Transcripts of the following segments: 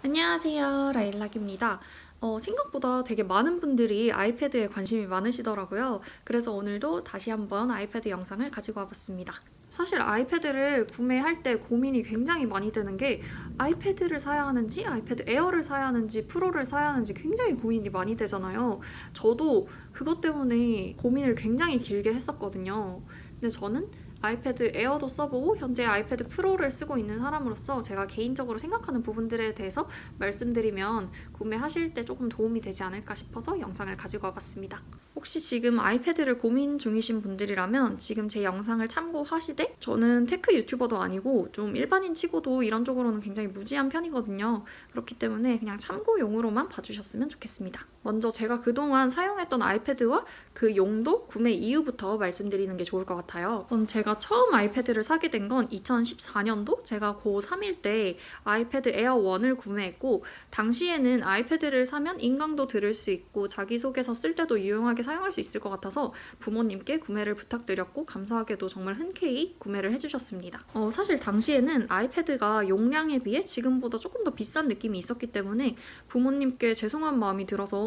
안녕하세요. 라일락입니다. 어, 생각보다 되게 많은 분들이 아이패드에 관심이 많으시더라고요. 그래서 오늘도 다시 한번 아이패드 영상을 가지고 와봤습니다. 사실 아이패드를 구매할 때 고민이 굉장히 많이 되는 게 아이패드를 사야 하는지 아이패드 에어를 사야 하는지 프로를 사야 하는지 굉장히 고민이 많이 되잖아요. 저도 그것 때문에 고민을 굉장히 길게 했었거든요. 근데 저는 아이패드 에어도 써보고 현재 아이패드 프로를 쓰고 있는 사람으로서 제가 개인적으로 생각하는 부분들에 대해서 말씀드리면 구매하실 때 조금 도움이 되지 않을까 싶어서 영상을 가지고 와봤습니다. 혹시 지금 아이패드를 고민 중이신 분들이라면 지금 제 영상을 참고하시되 저는 테크 유튜버도 아니고 좀 일반인 치고도 이런 쪽으로는 굉장히 무지한 편이거든요. 그렇기 때문에 그냥 참고용으로만 봐주셨으면 좋겠습니다. 먼저 제가 그동안 사용했던 아이패드와 그 용도, 구매 이유부터 말씀드리는 게 좋을 것 같아요. 전 제가 처음 아이패드를 사게 된 건 2014년도 제가 고3일 때 아이패드 에어 1을 구매했고 당시에는 아이패드를 사면 인강도 들을 수 있고 자기소개서 쓸 때도 유용하게 사용할 수 있을 것 같아서 부모님께 구매를 부탁드렸고 감사하게도 정말 흔쾌히 구매를 해주셨습니다. 어, 사실 당시에는 아이패드가 용량에 비해 지금보다 조금 더 비싼 느낌이 있었기 때문에 부모님께 죄송한 마음이 들어서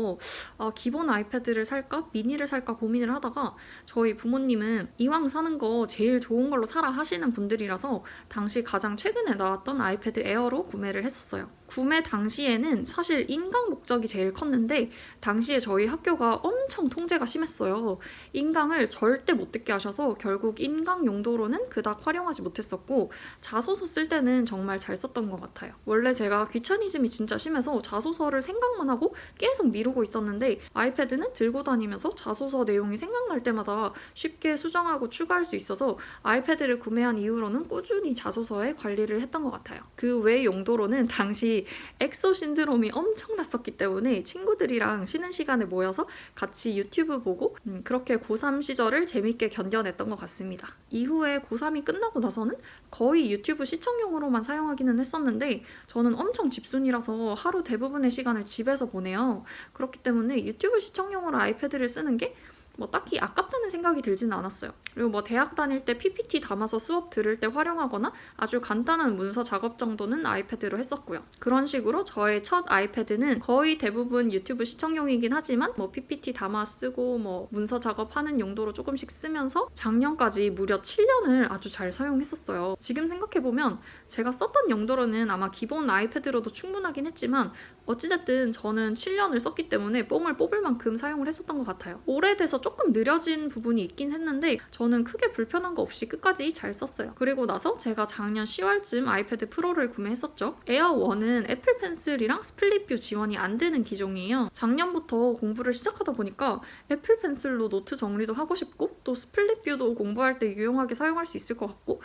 아, 기본 아이패드를 살까 미니를 살까 고민을 하다가 저희 부모님은 이왕 사는 거 제일 좋은 걸로 사라 하시는 분들이라서 당시 가장 최근에 나왔던 아이패드 에어로 구매를 했었어요. 구매 당시에는 사실 인강 목적이 제일 컸는데 당시에 저희 학교가 엄청 통제가 심했어요. 인강을 절대 못 듣게 하셔서 결국 인강 용도로는 그닥 활용하지 못했었고 자소서 쓸 때는 정말 잘 썼던 것 같아요. 원래 제가 귀차니즘이 진짜 심해서 자소서를 생각만 하고 계속 미루고 있었는데 아이패드는 들고 다니면서 자소서 내용이 생각날 때마다 쉽게 수정하고 추가할 수 있어서 아이패드를 구매한 이후로는 꾸준히 자소서에 관리를 했던 것 같아요. 그 외 용도로는 당시 엑소 신드롬이 엄청 났었기 때문에 친구들이랑 쉬는 시간에 모여서 같이 유튜브 보고 음, 그렇게 고3 시절을 재밌게 견뎌냈던 것 같습니다. 이후에 고3이 끝나고 나서는 거의 유튜브 시청용으로만 사용하기는 했었는데 저는 엄청 집순이라서 하루 대부분의 시간을 집에서 보내요. 그렇기 때문에 유튜브 시청용으로 아이패드를 쓰는 게 뭐 딱히 아깝다는 생각이 들지는 않았어요. 그리고 뭐 대학 다닐 때 PPT 담아서 수업 들을 때 활용하거나 아주 간단한 문서 작업 정도는 아이패드로 했었고요. 그런 식으로 저의 첫 아이패드는 거의 대부분 유튜브 시청용이긴 하지만 뭐 PPT 담아 쓰고 뭐 문서 작업하는 용도로 조금씩 쓰면서 작년까지 무려 7년을 아주 잘 사용했었어요. 지금 생각해보면 제가 썼던 용도로는 아마 기본 아이패드로도 충분하긴 했지만 어찌됐든 저는 7년을 썼기 때문에 뽕을 뽑을 만큼 사용을 했었던 것 같아요. 오래돼서 조금 느려진 부분이 있긴 했는데 저는 크게 불편한 거 없이 끝까지 잘 썼어요. 그리고 나서 제가 작년 10월쯤 아이패드 프로를 구매했었죠. 에어 1은 애플 펜슬이랑 스플릿뷰 지원이 안 되는 기종이에요. 작년부터 공부를 시작하다 보니까 애플 펜슬로 노트 정리도 하고 싶고 또 스플릿뷰도 공부할 때 유용하게 사용할 수 있을 것 같고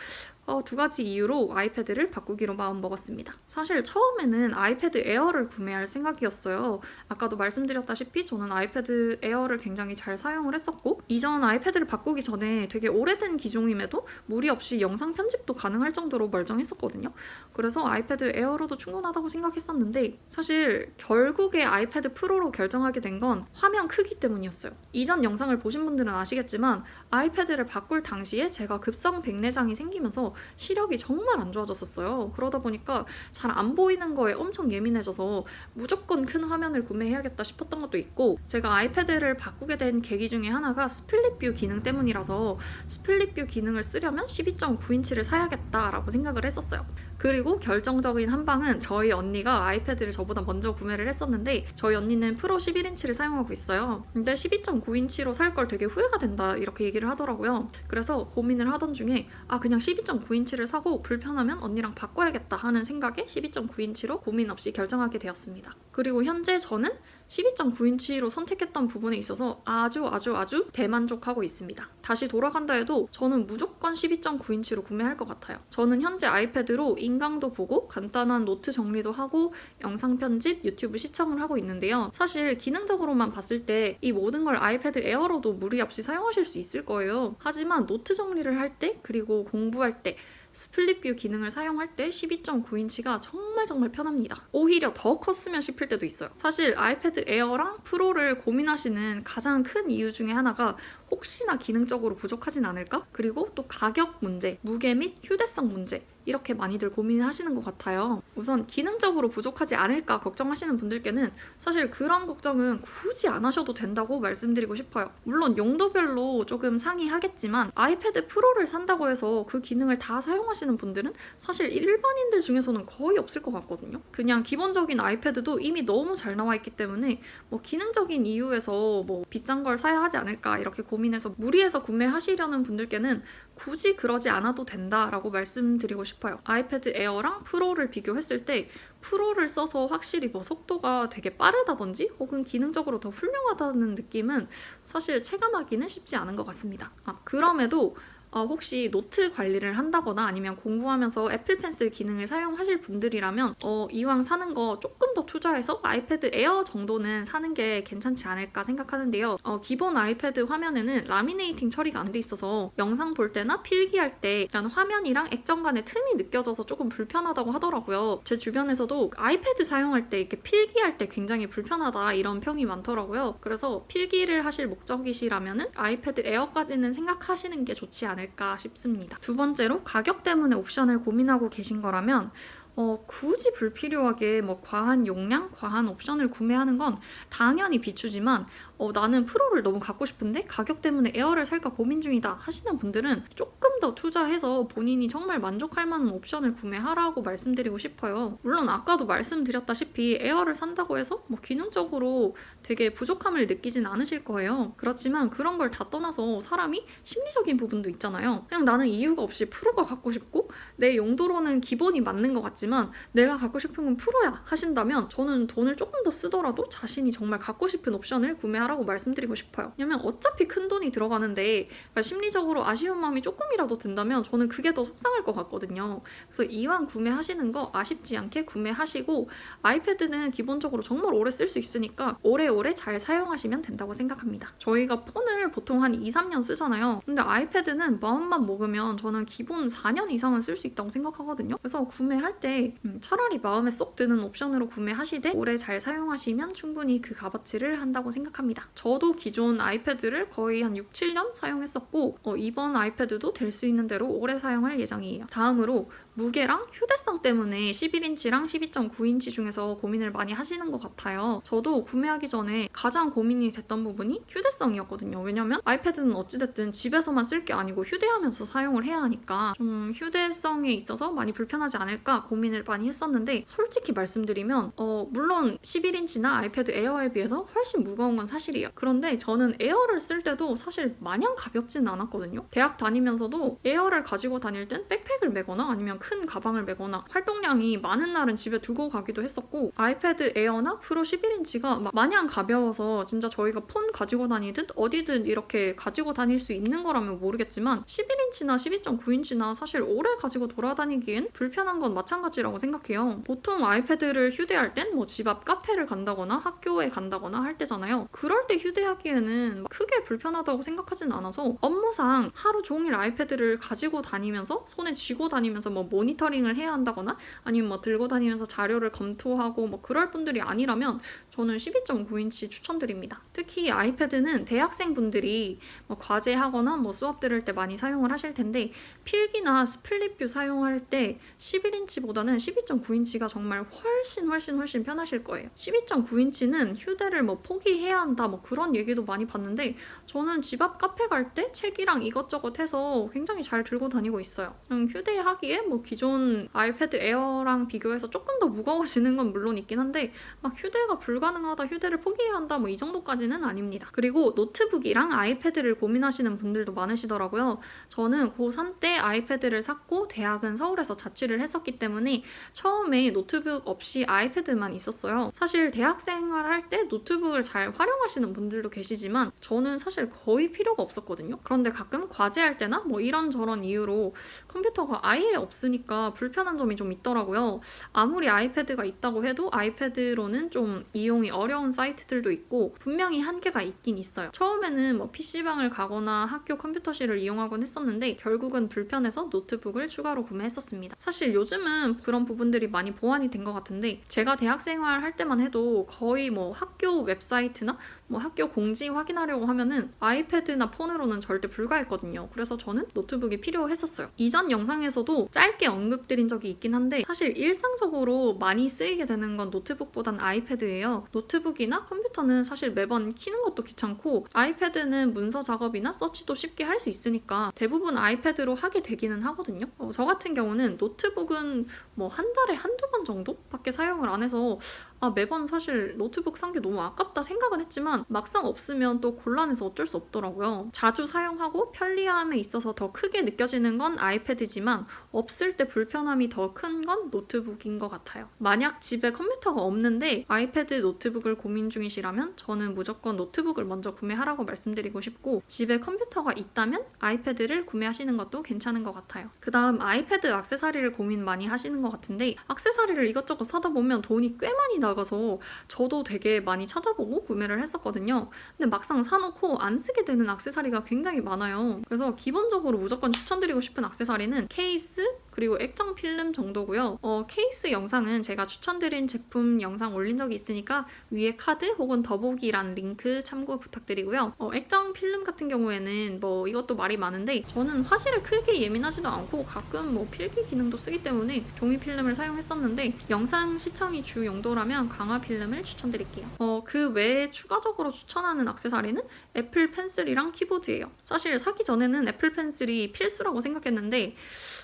어, 두 가지 이유로 아이패드를 바꾸기로 마음 먹었습니다. 사실 처음에는 아이패드 에어를 구매할 생각이었어요. 아까도 말씀드렸다시피 저는 아이패드 에어를 굉장히 잘 사용을 했었고 이전 아이패드를 바꾸기 전에 되게 오래된 기종임에도 무리 없이 영상 편집도 가능할 정도로 멀쩡했었거든요. 그래서 아이패드 에어로도 충분하다고 생각했었는데 사실 결국에 아이패드 프로로 결정하게 된 건 화면 크기 때문이었어요. 이전 영상을 보신 분들은 아시겠지만 아이패드를 바꿀 당시에 제가 급성 백내장이 생기면서 시력이 정말 안 좋아졌었어요. 그러다 보니까 잘 안 보이는 거에 엄청 예민해져서 무조건 큰 화면을 구매해야겠다 싶었던 것도 있고 제가 아이패드를 바꾸게 된 계기 중에 하나가 스플릿뷰 기능 때문이라서 스플릿뷰 기능을 쓰려면 12.9인치를 사야겠다라고 생각을 했었어요. 그리고 결정적인 한 방은 저희 언니가 아이패드를 저보다 먼저 구매를 했었는데 저희 언니는 프로 11인치를 사용하고 있어요. 근데 12.9인치로 살 걸 되게 후회가 된다 이렇게 얘기를 하더라고요. 그래서 고민을 하던 중에 아 그냥 12.9 인치를 사고 불편하면 언니랑 바꿔야겠다 하는 생각에 12.9인치로 고민 없이 결정하게 되었습니다. 그리고 현재 저는 12.9인치로 선택했던 부분에 있어서 아주 아주 아주 대만족하고 있습니다. 다시 돌아간다 해도 저는 무조건 12.9인치로 구매할 것 같아요. 저는 현재 아이패드로 인강도 보고 간단한 노트 정리도 하고 영상 편집, 유튜브 시청을 하고 있는데요. 사실 기능적으로만 봤을 때 이 모든 걸 아이패드 에어로도 무리 없이 사용하실 수 있을 거예요. 하지만 노트 정리를 할 때 그리고 공부할 때 스플릿뷰 기능을 사용할 때 12.9인치가 정말 정말 편합니다. 오히려 더 컸으면 싶을 때도 있어요. 사실 아이패드 에어랑 프로를 고민하시는 가장 큰 이유 중에 하나가 혹시나 기능적으로 부족하진 않을까? 그리고 또 가격 문제, 무게 및 휴대성 문제 이렇게 많이들 고민하시는 것 같아요. 우선 기능적으로 부족하지 않을까 걱정하시는 분들께는 사실 그런 걱정은 굳이 안 하셔도 된다고 말씀드리고 싶어요. 물론 용도별로 조금 상이하겠지만 아이패드 프로를 산다고 해서 그 기능을 다 사용하시는 분들은 사실 일반인들 중에서는 거의 없을 것 같거든요. 그냥 기본적인 아이패드도 이미 너무 잘 나와 있기 때문에 뭐 기능적인 이유에서 뭐 비싼 걸 사야 하지 않을까 이렇게 고민해서 무리해서 구매하시려는 분들께는 굳이 그러지 않아도 된다라고 말씀드리고 싶어요. 아이패드 에어랑 프로를 비교했을 때 프로를 써서 확실히 뭐 속도가 되게 빠르다든지 혹은 기능적으로 더 훌륭하다는 느낌은 사실 체감하기는 쉽지 않은 것 같습니다. 아, 그럼에도 어, 혹시 노트 관리를 한다거나 아니면 공부하면서 애플 펜슬 기능을 사용하실 분들이라면 어, 이왕 사는 거 조금 더 투자해서 아이패드 에어 정도는 사는 게 괜찮지 않을까 생각하는데요. 어, 기본 아이패드 화면에는 라미네이팅 처리가 안 돼 있어서 영상 볼 때나 필기할 때 약간 화면이랑 액정 간의 틈이 느껴져서 조금 불편하다고 하더라고요. 제 주변에서도 아이패드 사용할 때 이렇게 필기할 때 굉장히 불편하다 이런 평이 많더라고요. 그래서 필기를 하실 목적이시라면은 아이패드 에어까지는 생각하시는 게 좋지 않을까 싶습니다. 두 번째로 가격 때문에 옵션을 고민하고 계신 거라면 어, 굳이 불필요하게 뭐 과한 용량, 과한 옵션을 구매하는 건 당연히 비추지만 어, 나는 프로를 너무 갖고 싶은데 가격 때문에 에어를 살까 고민 중이다 하시는 분들은 조금 더 투자해서 본인이 정말 만족할 만한 옵션을 구매하라고 말씀드리고 싶어요. 물론 아까도 말씀드렸다시피 에어를 산다고 해서 뭐 기능적으로 되게 부족함을 느끼진 않으실 거예요. 그렇지만 그런 걸 다 떠나서 사람이 심리적인 부분도 있잖아요. 그냥 나는 이유가 없이 프로가 갖고 싶고 내 용도로는 기본이 맞는 것 같지만 내가 갖고 싶은 건 프로야 하신다면 저는 돈을 조금 더 쓰더라도 자신이 정말 갖고 싶은 옵션을 구매하 라고 말씀드리고 싶어요. 왜냐면 어차피 큰 돈이 들어가는데 그러니까 심리적으로 아쉬운 마음이 조금이라도 든다면 저는 그게 더 속상할 것 같거든요. 그래서 이왕 구매하시는 거 아쉽지 않게 구매하시고 아이패드는 기본적으로 정말 오래 쓸 수 있으니까 오래오래 잘 사용하시면 된다고 생각합니다. 저희가 폰을 보통 한 2, 3년 쓰잖아요. 근데 아이패드는 마음만 먹으면 저는 기본 4년 이상은 쓸 수 있다고 생각하거든요. 그래서 구매할 때 음, 차라리 마음에 쏙 드는 옵션으로 구매하시되 오래 잘 사용하시면 충분히 그 값어치를 한다고 생각합니다. 저도 기존 아이패드를 거의 한 6, 7년 사용했었고 어, 이번 아이패드도 될 수 있는 대로 오래 사용할 예정이에요. 다음으로 무게랑 휴대성 때문에 11인치랑 12.9인치 중에서 고민을 많이 하시는 것 같아요. 저도 구매하기 전에 가장 고민이 됐던 부분이 휴대성이었거든요. 왜냐면 아이패드는 어찌됐든 집에서만 쓸 게 아니고 휴대하면서 사용을 해야 하니까 좀 휴대성에 있어서 많이 불편하지 않을까 고민을 많이 했었는데 솔직히 말씀드리면 어, 물론 11인치나 아이패드 에어에 비해서 훨씬 무거운 건 사실 이에요. 그런데 저는 에어를 쓸 때도 사실 마냥 가볍지는 않았거든요. 대학 다니면서도 에어를 가지고 다닐 땐 백팩을 메거나 아니면 큰 가방을 메거나 활동량이 많은 날은 집에 두고 가기도 했었고 아이패드 에어나 프로 11인치가 마냥 가벼워서 진짜 저희가 폰 가지고 다니듯 어디든 이렇게 가지고 다닐 수 있는 거라면 모르겠지만 11인치나 12.9인치나 사실 오래 가지고 돌아다니기엔 불편한 건 마찬가지라고 생각해요. 보통 아이패드를 휴대할 땐 뭐 집 앞 카페를 간다거나 학교에 간다거나 할 때잖아요. 그럴 때 휴대하기에는 크게 불편하다고 생각하진 않아서 업무상 하루 종일 아이패드를 가지고 다니면서 손에 쥐고 다니면서 뭐 모니터링을 해야 한다거나 아니면 뭐 들고 다니면서 자료를 검토하고 뭐 그럴 분들이 아니라면 저는 12.9인치 추천드립니다. 특히 아이패드는 대학생분들이 뭐 과제하거나 뭐 수업 들을 때 많이 사용을 하실 텐데 필기나 스플릿뷰 사용할 때 11인치보다는 12.9인치가 정말 훨씬 훨씬 훨씬 편하실 거예요. 12.9인치는 휴대를 뭐 포기해야 한다 뭐 그런 얘기도 많이 봤는데 저는 집 앞 카페 갈 때 책이랑 이것저것 해서 굉장히 잘 들고 다니고 있어요. 그냥 휴대하기에 뭐 기존 아이패드 에어랑 비교해서 조금 더 무거워지는 건 물론 있긴 한데 막 휴대가 불가능하다, 휴대를 포기해야 한다 뭐 이 정도까지는 아닙니다. 그리고 노트북이랑 아이패드를 고민하시는 분들도 많으시더라고요. 저는 고3 때 아이패드를 샀고 대학은 서울에서 자취를 했었기 때문에 처음에 노트북 없이 아이패드만 있었어요. 사실 대학 생활할 때 노트북을 잘 활용 하시는 분들도 계시지만 저는 사실 거의 필요가 없었거든요. 그런데 가끔 과제할 때나 뭐 이런저런 이유로 컴퓨터가 아예 없으니까 불편한 점이 좀 있더라고요. 아무리 아이패드가 있다고 해도 아이패드로는 좀 이용이 어려운 사이트들도 있고 분명히 한계가 있긴 있어요. 처음에는 뭐 PC방을 가거나 학교 컴퓨터실을 이용하곤 했었는데 결국은 불편해서 노트북을 추가로 구매했었습니다. 사실 요즘은 그런 부분들이 많이 보완이 된 것 같은데 제가 대학 생활 할 때만 해도 거의 뭐 학교 웹사이트나 뭐 학교 공지 확인하려고 하면은 아이패드나 폰으로는 절대 불가했거든요. 그래서 저는 노트북이 필요했었어요. 이전 영상에서도 짧게 언급드린 적이 있긴 한데 사실 일상적으로 많이 쓰이게 되는 건 노트북보단 아이패드예요. 노트북이나 컴퓨터는 사실 매번 키는 것도 귀찮고 아이패드는 문서 작업이나 서치도 쉽게 할 수 있으니까 대부분 아이패드로 하게 되기는 하거든요. 어, 저 같은 경우는 노트북은 뭐 한 달에 한두 번 정도밖에 사용을 안 해서 아, 매번 사실 노트북 산 게 너무 아깝다 생각은 했지만 막상 없으면 또 곤란해서 어쩔 수 없더라고요. 자주 사용하고 편리함에 있어서 더 크게 느껴지는 건 아이패드지만 없을 때 불편함이 더 큰 건 노트북인 것 같아요. 만약 집에 컴퓨터가 없는데 아이패드 노트북을 고민 중이시라면 저는 무조건 노트북을 먼저 구매하라고 말씀드리고 싶고 집에 컴퓨터가 있다면 아이패드를 구매하시는 것도 괜찮은 것 같아요. 그 다음 아이패드 액세서리를 고민 많이 하시는 것 같은데 액세서리를 이것저것 사다 보면 돈이 꽤 많이 나 가서 저도 되게 많이 찾아보고 구매를 했었거든요. 근데 막상 사놓고 안 쓰게 되는 액세서리가 굉장히 많아요. 그래서 기본적으로 무조건 추천드리고 싶은 액세서리는 케이스 그리고 액정 필름 정도고요. 어, 케이스 영상은 제가 추천드린 제품 영상 올린 적이 있으니까 위에 카드 혹은 더보기란 링크 참고 부탁드리고요. 어, 액정 필름 같은 경우에는 뭐 이것도 말이 많은데 저는 화질에 크게 예민하지도 않고 가끔 뭐 필기 기능도 쓰기 때문에 종이 필름을 사용했었는데 영상 시청이 주 용도라면 강화 필름을 추천드릴게요. 어, 그 외에 추가적으로 추천하는 액세서리는 애플 펜슬이랑 키보드예요. 사실 사기 전에는 애플 펜슬이 필수라고 생각했는데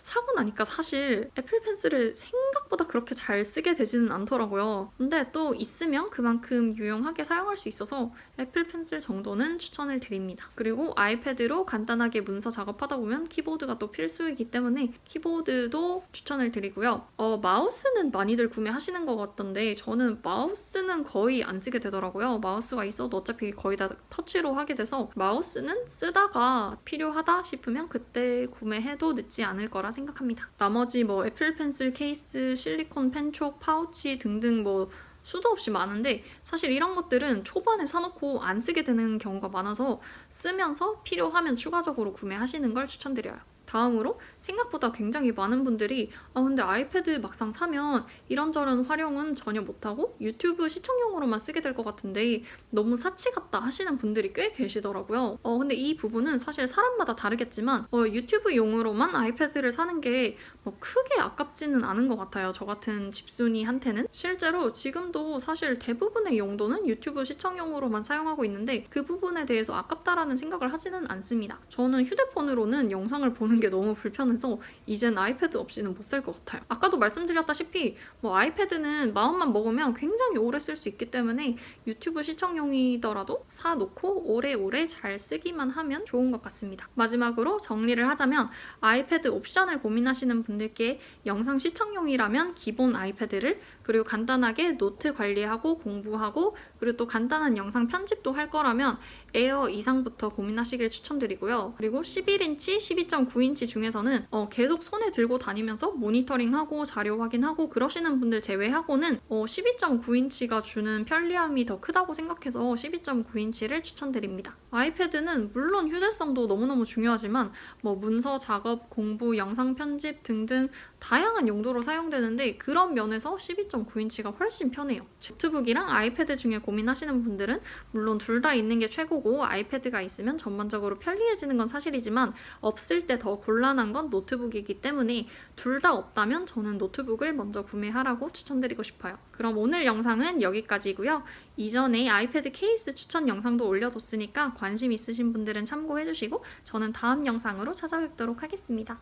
사고 나니까 사실 애플 펜슬을 생각보다 그렇게 잘 쓰게 되지는 않더라고요. 근데 또 있으면 그만큼 유용하게 사용할 수 있어서 애플 펜슬 정도는 추천을 드립니다. 그리고 아이패드로 간단하게 문서 작업하다 보면 키보드가 또 필수이기 때문에 키보드도 추천을 드리고요. 어, 마우스는 많이들 구매하시는 것 같던데 저는 마우스는 거의 안 쓰게 되더라고요. 마우스가 있어도 어차피 거의 다 터치로 하게 돼서 마우스는 쓰다가 필요하다 싶으면 그때 구매해도 늦지 않을 거라 생각합니다. 나머지 뭐 애플 펜슬 케이스, 실리콘 펜촉, 파우치 등등 뭐 수도 없이 많은데 사실 이런 것들은 초반에 사놓고 안 쓰게 되는 경우가 많아서 쓰면서 필요하면 추가적으로 구매하시는 걸 추천드려요. 다음으로 생각보다 굉장히 많은 분들이 아 근데 아이패드 막상 사면 이런저런 활용은 전혀 못하고 유튜브 시청용으로만 쓰게 될 것 같은데 너무 사치 같다 하시는 분들이 꽤 계시더라고요. 어 근데 이 부분은 사실 사람마다 다르겠지만 어, 유튜브용으로만 아이패드를 사는 게 뭐 크게 아깝지는 않은 것 같아요. 저 같은 집순이한테는 실제로 지금도 사실 대부분의 용도는 유튜브 시청용으로만 사용하고 있는데 그 부분에 대해서 아깝다라는 생각을 하지는 않습니다. 저는 휴대폰으로는 영상을 보는 게 너무 불편해서 이젠 아이패드 없이는 못 살 것 같아요. 아까도 말씀드렸다시피 뭐 아이패드는 마음만 먹으면 굉장히 오래 쓸 수 있기 때문에 유튜브 시청용이더라도 사놓고 오래오래 잘 쓰기만 하면 좋은 것 같습니다. 마지막으로 정리를 하자면 아이패드 옵션을 고민하시는 분들께 영상 시청용이라면 기본 아이패드를 그리고 간단하게 노트 관리하고 공부하고 그리고 또 간단한 영상 편집도 할 거라면 에어 이상부터 고민하시길 추천드리고요. 그리고 11인치, 12.9인치 중에서는 어, 계속 손에 들고 다니면서 모니터링하고 자료 확인하고 그러시는 분들 제외하고는 어, 12.9인치가 주는 편리함이 더 크다고 생각해서 12.9인치를 추천드립니다. 아이패드는 물론 휴대성도 너무너무 중요하지만 뭐 문서 작업, 공부, 영상 편집 등등 다양한 용도로 사용되는데 그런 면에서 12.9인치가 훨씬 편해요. 노트북이랑 아이패드 중에 고민하시는 분들은 물론 둘 다 있는 게 최고고 아이패드가 있으면 전반적으로 편리해지는 건 사실이지만 없을 때 더 곤란한 건 노트북이기 때문에 둘 다 없다면 저는 노트북을 먼저 구매하라고 추천드리고 싶어요. 그럼 오늘 영상은 여기까지고요. 이전에 아이패드 케이스 추천 영상도 올려뒀으니까 관심 있으신 분들은 참고해주시고 저는 다음 영상으로 찾아뵙도록 하겠습니다.